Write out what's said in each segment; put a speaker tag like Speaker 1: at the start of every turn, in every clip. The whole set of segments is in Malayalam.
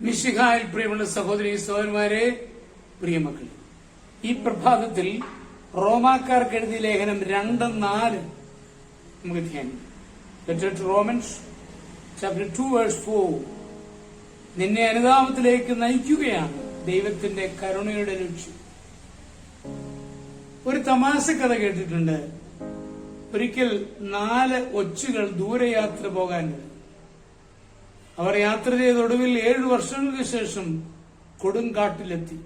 Speaker 1: മിശിഹായിൽ പ്രിയമുള്ള സഹോദരി സഹോദരന്മാരെ പ്രിയമക്കൾ ഈ പ്രഭാതത്തിൽ റോമാക്കാർക്ക് എഴുതിയ ലേഖനം രണ്ട് നാല് നമുക്ക് ധ്യാനിക്കാം ടു Romans chapter 2 verse 4 നിന്നെ അനുതാപത്തിലേക്ക് നയിക്കുകയാണ് ദൈവത്തിന്റെ കരുണയുടെ ലക്ഷ്യം ഒരു തമാശ കഥ കേട്ടിട്ടുണ്ട്. ഒരിക്കൽ നാല് ഒച്ചുകൾ ദൂരയാത്ര പോകാനുണ്ട് അവർ യാത്ര ചെയ്ത ഒടുവിൽ ഏഴു വർഷങ്ങൾക്ക് ശേഷം കൊടുങ്കാട്ടിലെത്തി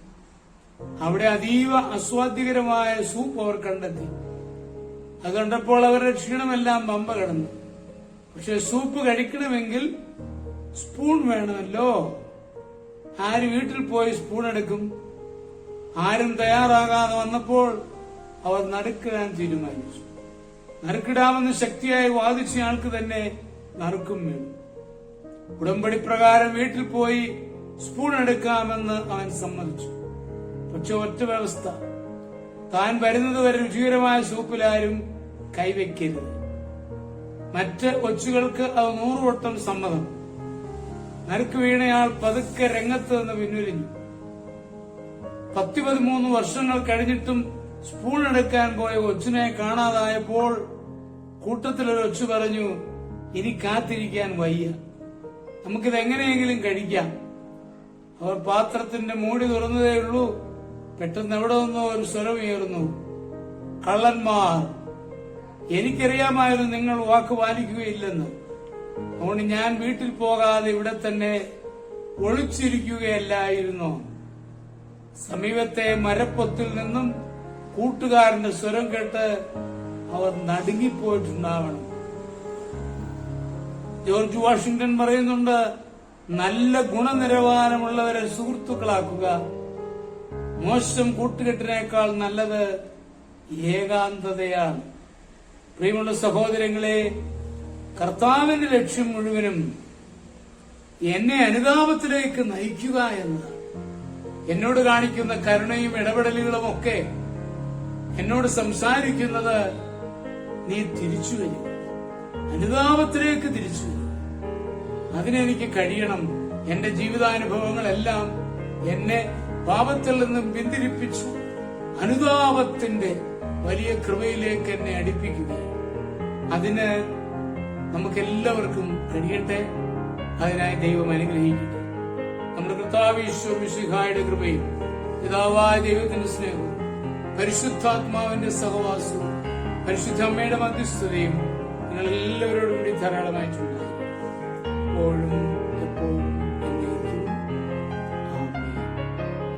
Speaker 1: അവിടെ അതീവ അസ്വാദ്യകരമായ സൂപ്പ് അവർ കണ്ടെത്തി. അത് കണ്ടപ്പോൾ അവരുടെ ക്ഷീണമെല്ലാം പമ്പ കടന്നു. പക്ഷെ സൂപ്പ് കഴിക്കണമെങ്കിൽ സ്പൂൺ വേണമല്ലോ. ആര് വീട്ടിൽ പോയി സ്പൂൺ എടുക്കും? ആരും തയ്യാറാകാതെ വന്നപ്പോൾ അവർ നറുക്കിടാൻ തീരുമാനിച്ചു. നറുക്കിടാമെന്ന് ശക്തിയായി വാദിച്ചയാൾക്ക് തന്നെ നറുക്കും വീണു. ഉടമ്പടി പ്രകാരം വീട്ടിൽ പോയി സ്പൂൺ എടുക്കാമെന്ന് അവൻ സമ്മതിച്ചു. പക്ഷെ ഒറ്റ വ്യവസ്ഥ. താൻ വരുന്നത് വരെ രുചികരമായ സൂപ്പിലാരും കൈവയ്ക്കരുത്. മറ്റ് കൊച്ചുകൾക്ക് അത് നൂറുവട്ടം സമ്മതം. നറുക്ക് വീണയാൾ പതുക്കെ രംഗത്ത് നിന്ന് പിൻവലിഞ്ഞു. പത്തി പതിമൂന്ന് വർഷങ്ങൾ കഴിഞ്ഞിട്ടും സ്പൂൺ എടുക്കാൻ പോയ കൊച്ചിനെ കാണാതായപ്പോൾ കൂട്ടത്തിലൊരു ഒച്ചു പറഞ്ഞു ഇനി കാത്തിരിക്കാൻ വയ്യ. നമുക്കിത് എങ്ങനെയെങ്കിലും കഴിക്കാം. അവർ പാത്രത്തിന്റെ മൂടി തുറന്നതേ ഉള്ളൂ. പെട്ടെന്ന് എവിടെ നിന്നോ ഒരു സ്വരമുയർന്നു കള്ളന്മാർ. എനിക്കറിയാമായിരുന്നു നിങ്ങൾ വാക്ക് പാലിക്കുകയില്ലെന്ന്. അതുകൊണ്ട് ഞാൻ വീട്ടിൽ പോകാതെ ഇവിടെ തന്നെ ഒളിച്ചിരിക്കുകയല്ലായിരുന്നു. സമീപത്തെ മരപ്പൊത്തിൽ നിന്നും കൂട്ടുകാരന്റെ സ്വരം കേട്ട് അവർ നടുങ്ങിപ്പോയിട്ടുണ്ടാവണം. ജോർജ് വാഷിംഗ്ടൺ പറയുന്നുണ്ട് നല്ല ഗുണനിലവാരമുള്ളവരെ സുഹൃത്തുക്കളാക്കുക. മോശം കൂട്ടുകെട്ടിനേക്കാൾ നല്ലത് ഏകാന്തതയാണ്. പ്രിയമുള്ള സഹോദരങ്ങളെ കർത്താവിന്റെ ലക്ഷ്യം മുഴുവനും എന്നെ അനുതാപത്തിലേക്ക് നയിക്കുക എന്നതാണ്. എന്നോട് കാണിക്കുന്ന കരുണയും ഇടപെടലുകളും ഒക്കെ എന്നോട് സംസാരിക്കുന്നത് നീ തിരിച്ചു വരിക അനുതാപത്തിലേക്ക് തിരിച്ചു അതിനെനിക്ക് കഴിയണം. എന്റെ ജീവിതാനുഭവങ്ങളെല്ലാം എന്നെ പാപത്തിൽ നിന്നും പിന്തിരിപ്പിച്ചു അനുതാപത്തിന്റെ വലിയ കൃപയിലേക്ക് എന്നെ അടുപ്പിക്കുക അതിന് നമുക്ക് എല്ലാവർക്കും കഴിയട്ടെ. അതിനായി ദൈവം അനുഗ്രഹിക്കട്ടെ. നമ്മുടെ കർത്താവ് മിശിഹായുടെ കൃപയും പിതാവായ ദൈവത്തിന്റെ സ്നേഹവും പരിശുദ്ധാത്മാവിന്റെ സഹവാസവും പരിശുദ്ധ അമ്മയുടെ മധ്യസ്ഥതയും നിങ്ങൾ എല്ലാവരോടും കൂടി ചോദിക്കും എപ്പോഴും